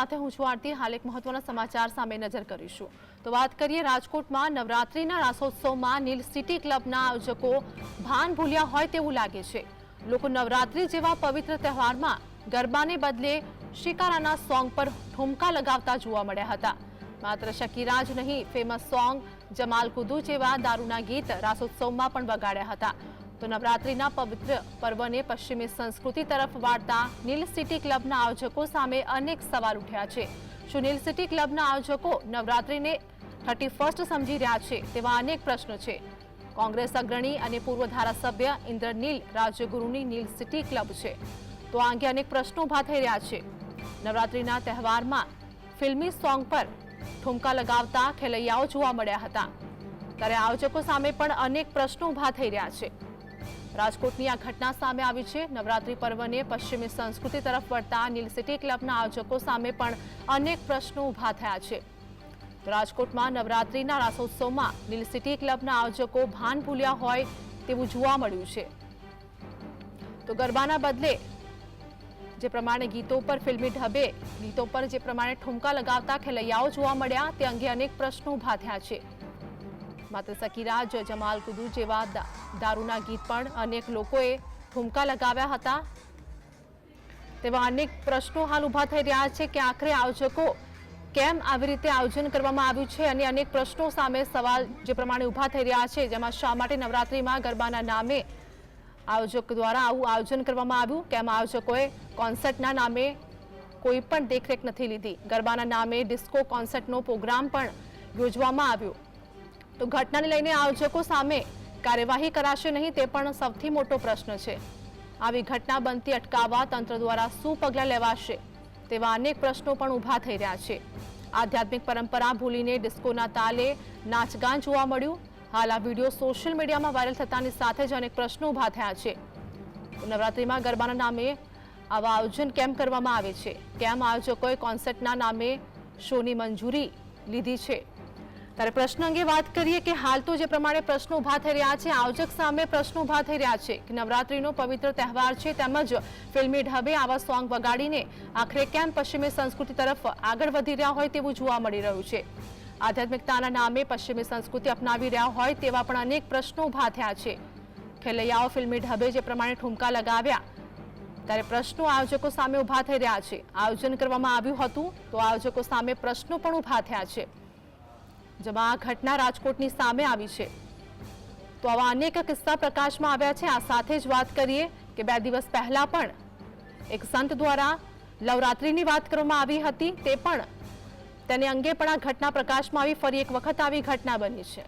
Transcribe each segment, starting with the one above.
સાથે હું છું આરતી. હાલ એક મહત્વના સમાચાર સામે નજર કરીશું. તો વાત કરીએ રાજકોટમાં નવરાત્રિના રાસોત્સવમાં નીલ સિટી ક્લબના આયોજકો ભાન ભૂલ્યા હોય તેવું લાગે છે. લોકો નવરાત્રિ જેવા પવિત્ર તહેવારમાં ગરબાને બદલે શિકારાના સોંગ પર ઠુમકા લગાવતા જોવા મળ્યા હતા. માત્ર શકીરા જ નહીં, ફેમસ સોંગ જમાલ કુદુ જેવા દારૂના ગીત રાસોત્સવમાં પણ વગાડ્યા હતા. તો નવરાત્રીના પવિત્ર પર્વને પશ્ચિમી સંસ્કૃતિ તરફ વાળતા નીલ સિટી ક્લબના આયોજકો સામે અનેક સવાલ ઉઠ્યા છે. શું નીલ સિટી ક્લબના આયોજકો નવરાત્રીને થર્ટી ફર્સ્ટ સમજી રહ્યા છે તેવા અનેક પ્રશ્નો છે. કોંગ્રેસ અગ્રણી અને પૂર્વ ધારાસભ્ય ઇન્દ્રનીલ રાજ્યગુરુની નીલ સિટી ક્લબ છે. તો આ અંગે અનેક પ્રશ્નો ઊભા થઈ રહ્યા છે. નવરાત્રીના તહેવારમાં ફિલ્મી સોંગ પર ઠુમકા લગાવતા ખેલૈયાઓ જોવા મળ્યા હતા. ત્યારે આયોજકો સામે પણ અનેક પ્રશ્નો ઊભા થઈ રહ્યા છે. રાજકોટની આ ઘટના સામે આવી છે. નવરાત્રી પર્વને પશ્ચિમી સંસ્કૃતિ તરફ વળતા નીલ સિટી ક્લબના આયોજકો સામે પણ અનેક પ્રશ્નો ઊભા થયા છે. રાજકોટમાં નવરાત્રીના રાસોત્સવમાં નીલ સિટી ક્લબના આયોજકો ભાન ભૂલ્યા હોય તેવું જોવા મળ્યું છે. તો ગરબાના બદલે જે પ્રમાણે ગીતો પર ફિલ્મી ઢબે, ગીતો પર જે પ્રમાણે ઠુમકા લગાવતા ખેલૈયાઓ જોવા મળ્યા, તે અંગે અનેક પ્રશ્નો ઊભા થયા છે. માત્ર સકીરાજ જમાલ કુદુ જેવા દારૂના ગીત પણ અનેક લોકોએ ઠુમકા લગાવ્યા હતા. તેવા અનેક પ્રશ્નો હાલ ઊભા થઈ રહ્યા છે કે આખરે આયોજકો કેમ આવી રીતે આયોજન કરવામાં આવ્યું છે અને અનેક પ્રશ્નો સામે સવાલ જે પ્રમાણે ઊભા થઈ રહ્યા છે, જેમાં શા માટે નવરાત્રિમાં ગરબાના નામે આયોજક દ્વારા આવું આયોજન કરવામાં આવ્યું? કેમ આયોજકોએ કોન્સર્ટના નામે કોઈ પણ દેખરેખ નથી લીધી? ગરબાના નામે ડિસ્કો કોન્સર્ટનો પ્રોગ્રામ પણ યોજવામાં આવ્યો. તો ઘટનાને લઈને આયોજકો સામે કાર્યવાહી કરાશે નહીં તે પણ સૌથી મોટો પ્રશ્ન છે. આવી ઘટના બનતી અટકાવવા તંત્ર દ્વારા શું પગલાં લેવાશે તેવા અનેક પ્રશ્નો પણ ઊભા થઈ રહ્યા છે. આધ્યાત્મિક પરંપરા ભૂલીને ડિસ્કોના તાલે નાચગાન જોવા મળ્યું. હાલ આ વીડિયો સોશિયલ મીડિયામાં વાયરલ થતાની સાથે જ અનેક પ્રશ્નો ઊભા થયા છે. નવરાત્રિમાં ગરબાના નામે આવા આયોજન કેમ કરવામાં આવે છે? કેમ આયોજકોએ કોન્સર્ટના નામે શોની મંજૂરી લીધી છે? ત્યારે પ્રશ્ન અંગે વાત કરીએ કે હાલ તો જે પ્રમાણે પ્રશ્નો ઊભા થઈ રહ્યા છે, આયોજક સામે પ્રશ્નો ઊભા થઈ રહ્યા છે કે નવરાત્રીનો પવિત્ર તહેવાર છે તેમજ ફિલ્મી ઢબે આવા સોંગ વગાડીને આખરે કેમ પશ્ચિમી સંસ્કૃતિ તરફ આગળ વધી રહ્યા હોય તેવું જોવા મળી રહ્યું છે. આધ્યાત્મિકતાના નામે પશ્ચિમી સંસ્કૃતિ અપનાવી રહ્યા હોય તેવા પણ અનેક પ્રશ્નો ઊભા થયા છે. ખેલૈયાઓ ફિલ્મી ઢબે જે પ્રમાણે ઠુમકા લગાવ્યા, ત્યારે પ્રશ્નો આયોજકો સામે ઊભા થઈ રહ્યા છે. આયોજન કરવામાં આવ્યું હતું તો આયોજકો સામે પ્રશ્નો પણ ઊભા થયા છે. જેમાં આ ઘટના રાજકોટની સામે આવી છે. તો આવા અનેક કિસ્સા પ્રકાશમાં આવ્યા છે. આ સાથે જ વાત કરીએ કે બે દિવસ પહેલા પણ એક સંત દ્વારા નવરાત્રિની વાત કરવામાં આવી હતી. તે પણ તેને અંગે પણ આ ઘટના પ્રકાશમાં આવી. ફરી એક વખત આવી ઘટના બની છે.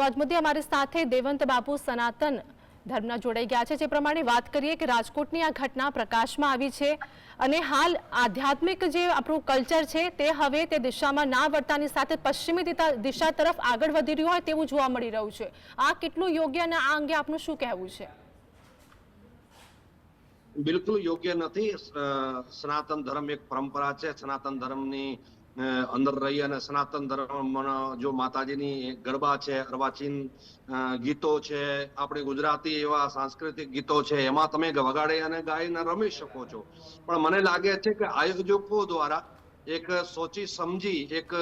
તો આજ મુદ્દે અમારી સાથે દેવંત બાપુ સનાતન ધર્મના જોડાઈ ગયા છે. જે પ્રમાણે વાત કરીએ કે રાજકોટની આ ઘટના પ્રકાશમાં આવી છે અને હાલ આધ્યાત્મિક જે આપણું કલ્ચર છે તે હવે તે દિશામાં ના વળતાની સાથે પશ્ચિમી દિશા- તરફ આગળ વધી રહ્યું હોય તેવું જોવા મળી રહ્યું છે. આ કેટલું યોગ્ય અને આ અંગે આપનું શું કહેવું છે? બિલકુલ યોગ્ય નથી. સનાતન ધર્મ એક પરંપરા છે. સનાતન ધર્મની અંદર રહી અને સનાતન ધર્મમાં જો માતાજીની ગરબા છે, અર્વાચીન ગીતો છે, આપણી ગુજરાતી એવા સાંસ્કૃતિક ગીતો છે, એમાં તમે વગાડી અને ગાઈને રમી શકો છો. પણ મને લાગે છે કે આયોજકો દ્વારા એક સોચી સમજી, એક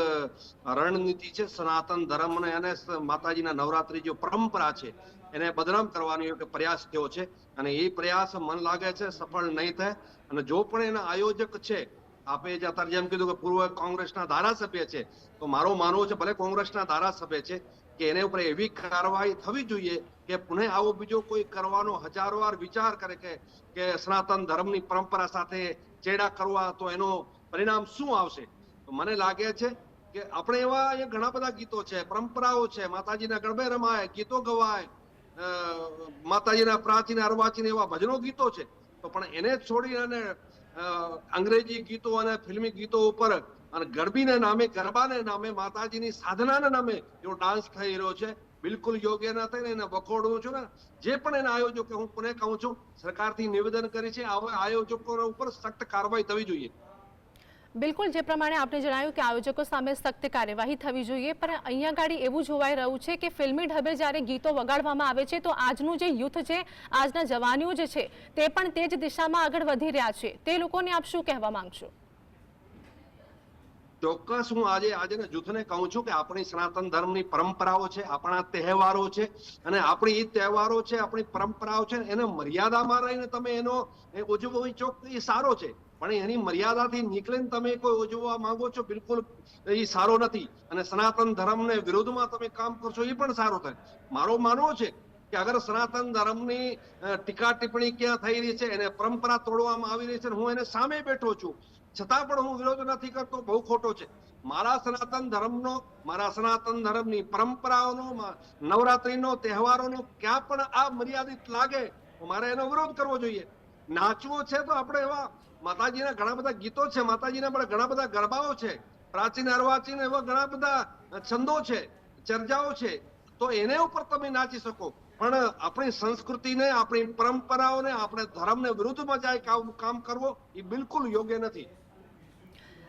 રણનીતિ છે સનાતન ધર્મને અને માતાજીના નવરાત્રી જે પરંપરા છે, એને બદનામ કરવાનો એક પ્રયાસ થયો છે. અને એ પ્રયાસ મન લાગે છે સફળ નહીં થાય. અને જો પણ એના આયોજક છે આપે જે અત્યારે જેમ કીધું કે પૂર્વ કોંગ્રેસના ધારાસભ્ય છે, તો મારો માનવું છે ભલે કોંગ્રેસના ધારાસભ્ય છે, કે એને ઉપર એવી કાર્યવાહી થવી જોઈએ કે પુનઃ આવો બીજો કોઈ કરવાનો હજારો વાર વિચાર કરે કે કે સનાતન ધર્મની પરંપરા સાથે ચેડા કરવા તો એનો પરિણામ શું આવશે? તો મને લાગે છે કે આપણે એવા અહીંયા ઘણા બધા ગીતો છે, પરંપરાઓ છે, માતાજીના ગરબે રમાય, ગીતો ગવાય માતાજીના પ્રાચીન અર્વાચીન એવા ભજનો ગીતો છે, તો પણ એને છોડી અને અંગ્રેજી ગીતો અને ફિલ્મી ગીતો ઉપર અને ગરબીને નામે, ગરબાને નામે, માતાજીની સાધનાના નામે એવો ડાન્સ થઈ રહ્યો છે. બિલકુલ યોગ્ય ના થાય ને એને વખોડું છું ને. જે પણ એના આયોજકો હું પુનઃ કહું છું, સરકારથી નિવેદન કરી છે, આવા આયોજકો ઉપર સખ્ત કાર્યવાહી થવી જોઈએ. બિલકુલ, જે પ્રમાણે આપણે જણાવ્યું કે આયોજકો સામે સખ્ત કાર્યવાહી થવી જોઈએ, પણ અહીંયા ગાડી એવું જોવાઈ રહ્યું છે કે ફિલ્મી ઢબે જ્યારે ગીતો વગાડવામાં આવે છે, તો આજનું જે યુથ છે, આજના જવાનીઓ જે છે, તે પણ તે જ દિશામાં આગળ વધી રહ્યા છે. તે લોકોને આપ શું કહેવા માંગશો? ચોક્કસ, હું આજે આજે જૂથને કહું છું કે આપણી સનાતન ધર્મની પરંપરાઓ છે, આપણા તહેવારો છે, અને આપણી એ તહેવારો છે, આપણી પરંપરાઓ છે, એને મર્યાદામાં રહીને તમે એનો, એ ઉજવવો ચોક એ સારો છે. પણ એની મર્યાદાથી નીકળીને તમે કોઈ ઉજવવા માંગો છો, બિલકુલ એ સારો નથી. અને સનાતન ધર્મને વિરોધમાં તમે કામ કરશો, એ પણ સારો થાય. મારો માનવો છે કે અગર સનાતન ધર્મની ટીકા ટિપ્પણી ક્યાં થઈ રહી છે, એને પરંપરા તોડવામાં આવી રહી છે, હું એને સામે બેઠો છું. છતાં પણ હું વિરોધ નથી કરતો, બહુ ખોટો છે. મારા સનાતન ધર્મનો, મારા સનાતન ધર્મની પરંપરાઓનો નવરાત્રીનો, તહેવારોનો ક્યાં પણ આ મર્યાદિત લાગે મારે એનો વિરોધ કરવો જોઈએ. નાચવું છે તો આપણે એવા માતાજીના ઘણા બધા ગીતો છે, માતાજીના પણ ઘણા બધા ગરબાઓ છે, પ્રાચીન અર્વાચીન એવા ઘણા બધા છંદો છે, ચર્ચાઓ છે, તો એને ઉપર તમે નાચી શકો. પણ આપણી સંસ્કૃતિને, આપણી પરંપરાઓને, આપણે ધર્મને વિરુદ્ધમાં જાય કામ કરવો એ બિલકુલ યોગ્ય નથી.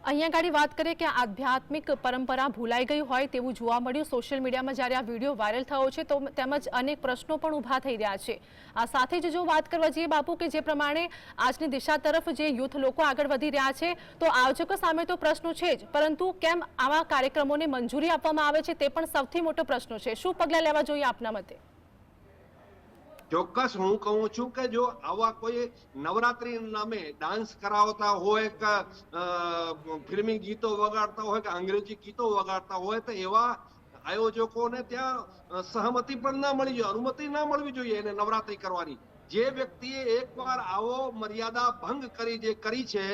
અહીંયા આગળ વાત કરીએ કે આધ્યાત્મિક પરંપરા ભૂલાઈ ગઈ હોય તેવું જોવા મળ્યું. સોશિયલ મીડિયામાં જ્યારે આ વીડિયો વાયરલ થયો છે તો તેમજ અનેક પ્રશ્નો પણ ઊભા થઈ રહ્યા છે. આ સાથે જ જો વાત કરવા જઈએ બાપુ કે જે પ્રમાણે આજની દિશા તરફ જે યુથ લોકો આગળ વધી રહ્યા છે, તો આયોજકો સામે તો પ્રશ્નો છે જ, પરંતુ કેમ આવા કાર્યક્રમોને મંજૂરી આપવામાં આવે છે તે પણ સૌથી મોટો પ્રશ્ન છે. શું પગલાં લેવા જોઈએ આપના મતે? ચોક્કસ હું કહું છું કે જો આવા કોઈ નવરાત્રી નામે ડાન્સ કરાવતા હોય કે ફિલ્મી ગીતો વગાડતા હોય કે અંગ્રેજી ગીતો વગાડતા હોય તો એવા આયોજકોને ત્યાં સહમતિ પણ ના મળી જોઈએ, અનુમતિ ના મળવી જોઈએ એને નવરાત્રી કરવાની. જે વ્યક્તિએ એકવાર આવો મર્યાદા ભંગ કરી જે કરી છે,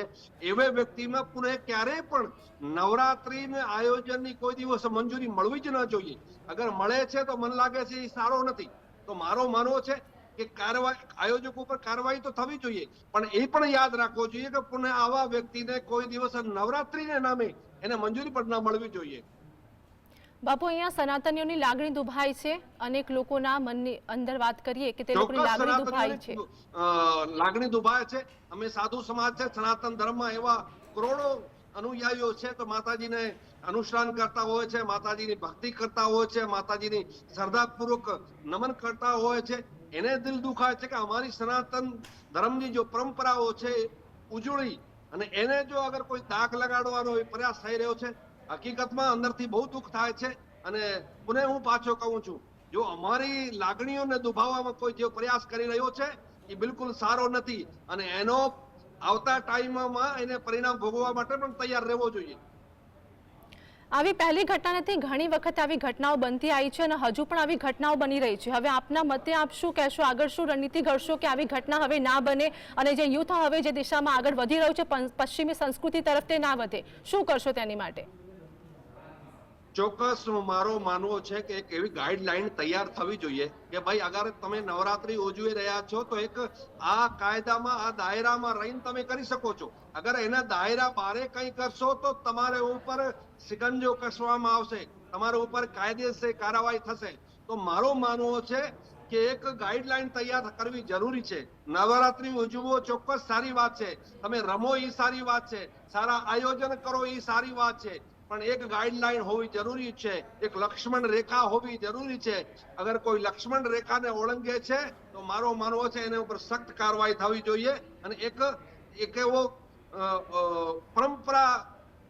એવે વ્યક્તિમાં પુનઃ ક્યારેય પણ નવરાત્રીને આયોજનની કોઈ દિવસ મંજૂરી મળવી જ ન જોઈએ. અગર મળે છે તો મને લાગે છે એ સારો નથી. તો મારો માનવો છે કે કાર્યવાહી આયોજકો ઉપર કાર્યવાહી તો થવી જોઈએ પણ એ પણ યાદ રાખવો જોઈએ કે પુનઃ આવા વ્યક્તિને કોઈ દિવસ નવરાત્રીને નામે એને મંજૂરી પણ ન મળવી જોઈએ. બાપુ અહીંયા સનાતનીઓની લાગણી દુભાઈ છે. અનેક લોકોના મનની અંદર વાત કરીએ કે તે લોકોની લાગણી દુભાઈ છે. લાગણી દુભાય છે. અમે સાધુ સમાજ છે સનાતન ધર્મમાં એવા કરોડો અનુયાયીઓ છે તો માતાજીને અનુષ્ઠાન કરતા હોય છે, માતાજીની ભક્તિ કરતા હોય છે, માતાજીની શ્રદ્ધાપૂર્વક નમન કરતા હોય છે. એને દિલ દુખાય છે કે અમારી સનાતન ધર્મની જો પરંપરાઓ છે ઉજળી અને એને જો અગર કોઈ દાગ લગાડવાનો પ્રયાસ થઈ રહ્યો છે, હકીકતમાં અંદરથી બહુ દુઃખ થાય છે. અને પુનઃ હું પાછો કહું છું, જો અમારી લાગણીઓને દુભાવવામાં કોઈ જે પ્રયાસ કરી રહ્યો છે, એ બિલકુલ સારો નથી. અને એનો આવતા ટાઈમમાં એને પરિણામ ભોગવવા માટે પણ તૈયાર રહેવો જોઈએ. આવી પહેલી ઘટના નથી ઘણી વખત આવી ઘટનાઓ બનતી આવી છે અને હજુ પણ આવી ઘટનાઓ બની રહી છે. હવે આપના મતે આપ શું કહેશો? આગળ શું રણનીતિ ઘડશો કે આવી ઘટના હવે ના બને અને જે યુથ હવે જે દિશામાં આગળ વધી રહ્યું છે પશ્ચિમી સંસ્કૃતિ તરફ તે ના વધે? શું કરશો તેની માટે? ચોક્કસ મારો માનવો છે કે એક એવી ગાઈડલાઈન તૈયાર થવી જોઈએ કે ભાઈ, અગર તમે નવરાત્રી ઉજવી રહ્યા છો, તો એક આ કાયદામાં, આ દાયરામાં રહીને તમે કરી શકો છો. અગર એના દાયરા બારે કંઈ કરશો, તો તમારે ઉપર સિકંજો કસવામાં આવશે. તમારા ઉપર કાયદેસર કાર્યવાહી થશે. તો મારો માનવો છે કે એક ગાઈડલાઈન તૈયાર કરવી જરૂરી છે. નવરાત્રી ઉજવો ચોક્કસ સારી વાત છે. તમે રમો એ સારી વાત છે. સારા આયોજન કરો એ સારી વાત છે. પણ એક ગાઈડલાઈન હોવી જરૂરી છે. એક લક્ષ્મણ રેખા હોવી જરૂરી છે. અગર કોઈ લક્ષ્મણ રેખાને ઓળંગે છે, તો મારો માનવો છે એના ઉપર સખ્ત કાર્યવાહી થવી જોઈએ અને એક એક એવો પરંપરા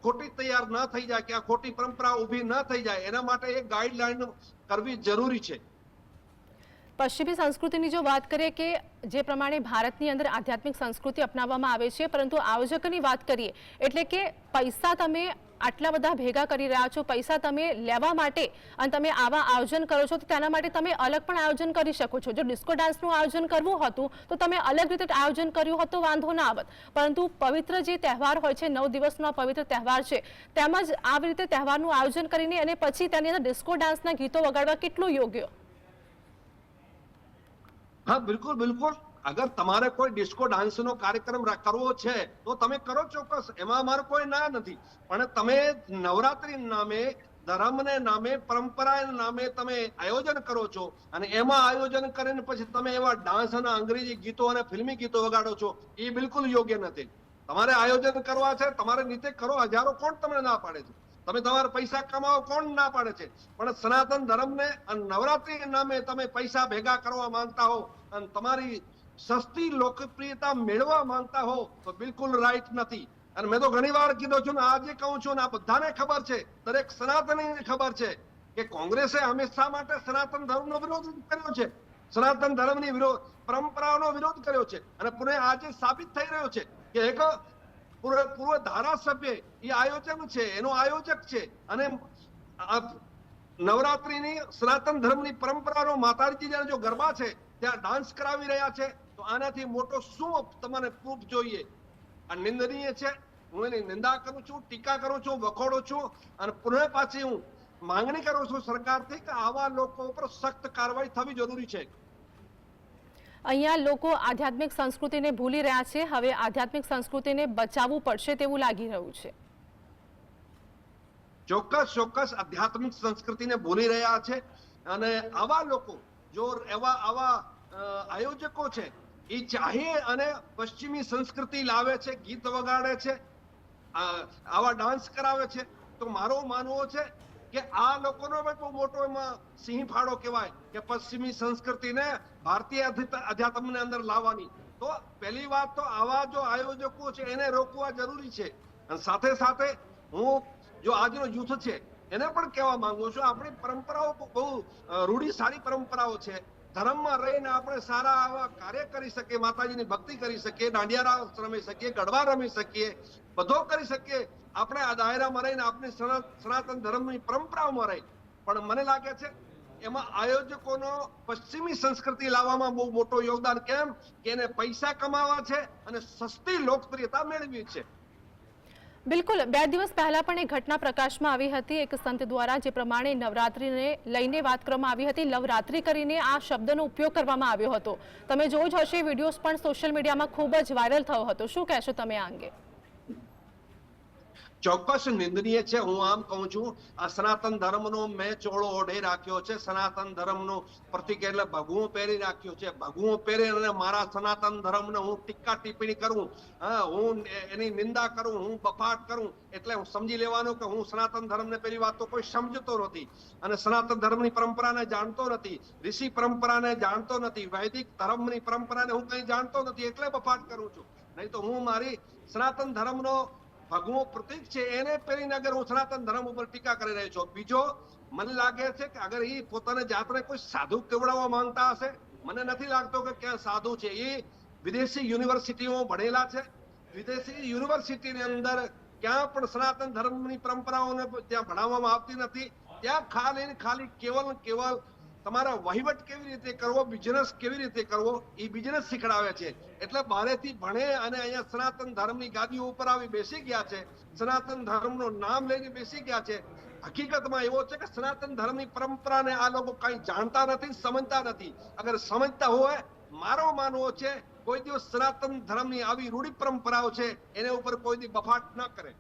ખોટી તૈયાર ન થઈ જાય કે આ ખોટી પરંપરા ઊભી ન થઈ જાય, એના માટે એક ગાઈડલાઈન કરવી જરૂરી છે. પશ્ચિમી સંસ્કૃતિની જો વાત કરીએ કે જે પ્રમાણે ભારતની અંદર આધ્યાત્મિક સંસ્કૃતિ અપનાવવામાં આવે છે, પરંતુ આયોજકની વાત કરીએ, એટલે કે પૈસા તમે આટલા બધા ભેગા કરી રહ્યા છો, પૈસા તમે લેવા માટે અને તમે આવા આયોજન કરો છો, તો તેના માટે તમે અલગ પણ આયોજન કરી શકો છો. જો ડિસ્કો ડાન્સનું આયોજન કરવું હતું, તો તમે અલગ રીતે આયોજન કર્યું હોત વાંધો ના આવત. પરંતુ પવિત્ર જે તહેવાર હોય છે, નવ દિવસનો પવિત્ર તહેવાર છે, તેમજ આવી રીતે તહેવારનું આયોજન કરીને અને પછી તેની અંદર ડિસ્કો ડાન્સના ગીતો વગાડવા કેટલું યોગ્ય? હા, બિલકુલ બિલકુલ. અગર તમારે કોઈ ડિસ્કો ડાન્સનો કાર્યક્રમ કરવો છે, તો તમે કરો ચોક્કસ. એમાં અમારો કોઈ ના નથી. પણ તમે નવરાત્રી નામે, ધર્મને નામે પરંપરા નામે તમે આયોજન કરો છો અને એમાં આયોજન કરીને પછી તમે એવા ડાન્સ અને અંગ્રેજી ગીતો અને ફિલ્મી ગીતો વગાડો છો, એ બિલકુલ યોગ્ય નથી. તમારે આયોજન કરવા છે, તમારે નીચે કરો, હજારો કોણ તમને ના પાડે છે? તમે તમારા પૈસા કમાવો, કોણ ના પાડે છે? પણ સનાતન ધર્મને અને નવરાત્રી નામે તમે પૈસા ભેગા કરવા માંગતા હો અને તમારી સસ્તી લોકપ્રિયતા મેળવવા માંગતા હો, તો બિલકુલ રાઈટ નથી. અને મેં તો ઘણી વાર કીધું છું ને, આજે કહું છું ને, આ બધાને ખબર છે, દરેક સનાતનીને ખબર છે કે કોંગ્રેસે હંમેશા માટે સનાતન ધર્મનો વિરોધ કર્યો છે. સનાતન ધર્મની વિરોધ, પરંપરાઓનો વિરોધ કર્યો છે. અને પુણે આજે સાબિત થઈ રહ્યો છે કે એક પૂર્વ ધારાસભ્ય એ આયોજન છે, એનો આયોજક છે. અને નવરાત્રીની સનાતન ધર્મની પરંપરાનો માતાજીના જો ગરબા છે, ત્યાં ડાન્સ કરાવી રહ્યા છે. આનાથી મોટો શું તમને પ્રૂફ જોઈએ? આ નિંદનીય છે. હું એની નિંદા કરું છું ટીકા કરું છું વખોડું છું અને પુનઃ પાછી હું માંગણી કરું છું સરકારથી કે આવા લોકો ઉપર સખ્ત કાર્યવાહી થવી જરૂરી છે. અહીંયા લોકો આધ્યાત્મિક સંસ્કૃતિને ભૂલી રહ્યા છે. હવે આધ્યાત્મિક સંસ્કૃતિને બચાવવું પડશે તેવું લાગી રહ્યું છે. ચોક્કસ ચોક્કસ આધ્યાત્મિક સંસ્કૃતિને ભૂલી રહ્યા છે અને આવા લોકો જો એવા આવા આયોજકો છે એ ચાહે અને પશ્ચિમી સંસ્કૃતિ લાવે છે, ગીત વગાડે છે આવા ડાન્સ કરાવે છે. તો મારો માનવો છે કે આ લોકોનો પણ બહુ મોટો એમાં સિંહ ફાળો કહેવાય કે પશ્ચિમી સંસ્કૃતિને ભારતીય અધ્યાત્મને અંદર લાવવાની. તો પહેલી વાત તો આવા જો આયોજકો છે, એને રોકવા જરૂરી છે. અને સાથે સાથે હું જો આજનો જૂથ છે, એને પણ કહેવા માંગુ છું, આપણી પરંપરાઓ બહુ રૂઢી સારી પરંપરાઓ છે. ધર્મમાં રહીને આપણે સારા આવા કાર્ય કરી શકીએ, માતાજીની ભક્તિ કરી શકીએ દાંડિયારા રમી શકીએ ગડવા રમી શકીએ, બધો કરી શકીએ. આપણે આ દાયરામાં રહીને આપણી સનાતન ધર્મની પરંપરાઓમાં રહી પણ મને લાગે છે, એમાં આયોજકોનો પશ્ચિમી સંસ્કૃતિ લાવવામાં બહુ મોટો યોગદાન. કેમ? કે એને પૈસા કમાવા છે અને સસ્તી લોકપ્રિયતા મેળવી છે. બિલકુલ. બે દિવસ પહેલા પણ એક ઘટના પ્રકાશમાં આવી હતી. એક સંત દ્વારા જે પ્રમાણે નવરાત્રીને લઈને વાત કરવામાં આવી હતી. નવરાત્રિ કરીને આ શબ્દનો ઉપયોગ કરવામાં આવ્યો હતો. તમે જોયું જ હશે, વિડીયોઝ પણ સોશિયલ મીડિયામાં ખૂબ જ વાયરલ થયો હતો. શું કહેશો તમે આ અંગે? ચોક્કસ નિંદનીય છે. હું આમ કહું છું, આ સનાતન ધર્મનો મેં ચોળો ઓઢે રાખ્યો છે. સનાતન ધર્મનો પ્રતિક એટલે ભગવું પહેરી રાખ્યો છે. ભગવું પહેરે અને મારા સનાતન ધર્મને હું ટીકા ટિપ્પણી કરું. હા, હું એની નિંદા કરું, હું બફાટ કરું. એટલે હું સમજી લેવાનું કે હું સનાતન ધર્મને પેલી વાત તો કોઈ સમજતો નથી. અને સનાતન ધર્મની પરંપરાને જાણતો નથી. ઋષિ પરંપરાને જાણતો નથી. વૈદિક ધર્મની પરંપરાને હું કંઈ જાણતો નથી. એટલે બફાટ કરું છું. નહીં તો હું મારી સનાતન ધર્મનો ભગવો પ્રતીક છે, એને પહેરીને અગર હું સનાતન ધર્મ ઉપર ટીકા કરી રહ્યો છું, બીજો મને લાગે છે કે અગર એ પોતાને જાતને કોઈ સાધુ કેવડાવવા માંગતા હશે, મને નથી લાગતો કે ક્યાં સાધુ છે. એ વિદેશી યુનિવર્સિટીઓ ભણેલા છે. વિદેશી યુનિવર્સિટીની અંદર ક્યાં પણ સનાતન ધર્મની પરંપરાઓને ત્યાં ભણાવવામાં આવતી નથી. ત્યાં ખાલી ખાલી કેવલ કેવલ તમારા વહીવટ કેવી રીતે કરવો બિઝનેસ કેવી રીતે કરવો એ બિઝનેસ શીખડાવે છે. એટલે બહારેથી ભણે અને અહીંયા સનાતન ધર્મની ગાદીઓ ઉપર આવી બેસી ગયા છે. સનાતન ધર્મનું નામ લઈને બેસી ગયા છે. હકીકતમાં એવો છે કે સનાતન ધર્મની પરંપરાને આ લોકો કઈ જાણતા નથી, સમજતા નથી. અગર સમજતા હોય, મારો માનવો છે, કોઈ દિવસ સનાતન ધર્મની આવી રૂઢિ પરંપરાઓ છે, એને ઉપર કોઈ દી બફાટ ન કરે.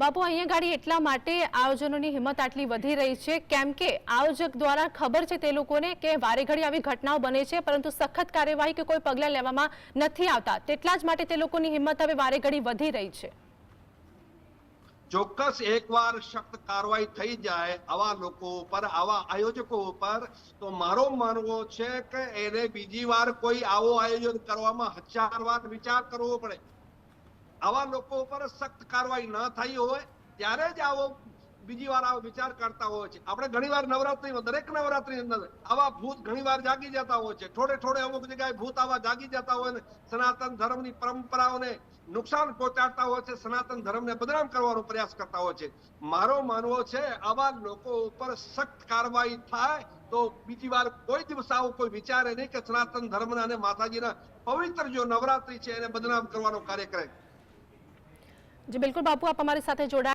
બાપુ, અહીંયા ગાડી એટલા માટે આયોજનોની હિંમત આટલી વધી રહી છે. કેમ કે આયોજક દ્વારા ખબર છે તે લોકોને કે વારે ઘડી આવી ઘટનાઓ બને છે, પરંતુ સખત કાર્યવાહી કે કોઈ પગલાં લેવામાં નથી આવતા. તેટલા જ માટે તે લોકોની હિંમત હવે વારે ઘડી વધી રહી છે. ચોક્કસ એકવાર સખ્ત કાર્યવાહી થઈ જાય આવા લોકો ઉપર, આવા આયોજકો ઉપર, તો મારો માનવો છે કે એને બીજી વાર કોઈ આવો આયોજન કરવામાં હજાર વાર વિચાર કરવો પડે. આવા લોકો ઉપર સખ્ત કાર્યવાહી ન થઈ હોય, ત્યારે જ આવો બીજી વાર આવો વિચાર કરતા હોય છે. આપણે ઘણી વાર નવરાત્રીમાં દરેક નવરાત્રી અંદર આવા ભૂત ઘણી વાર જાગી જતા હોય છે. થોડે થોડે અમુક જગ્યાએ ભૂત આવા જાગી જતા હોય ને, સનાતન ધર્મની પરંપરાઓને નુકસાન પહોંચાડતા હોય છે, સનાતન ધર્મને બદનામ કરવાનો પ્રયાસ કરતા હોય છે. મારો માનવો છે, આવા લોકો ઉપર સખ્ત કાર્યવાહી થાય તો બીજી વાર કોઈ દિવસ આવો કોઈ વિચારે નહીં કે સનાતન ધર્મના અને માતાજીના પવિત્ર જો નવરાત્રી છે, એને બદનામ કરવાનો કાર્ય કરે. જી બિલકુલ બાપુ આપ અમારી સાથે જોડાયા.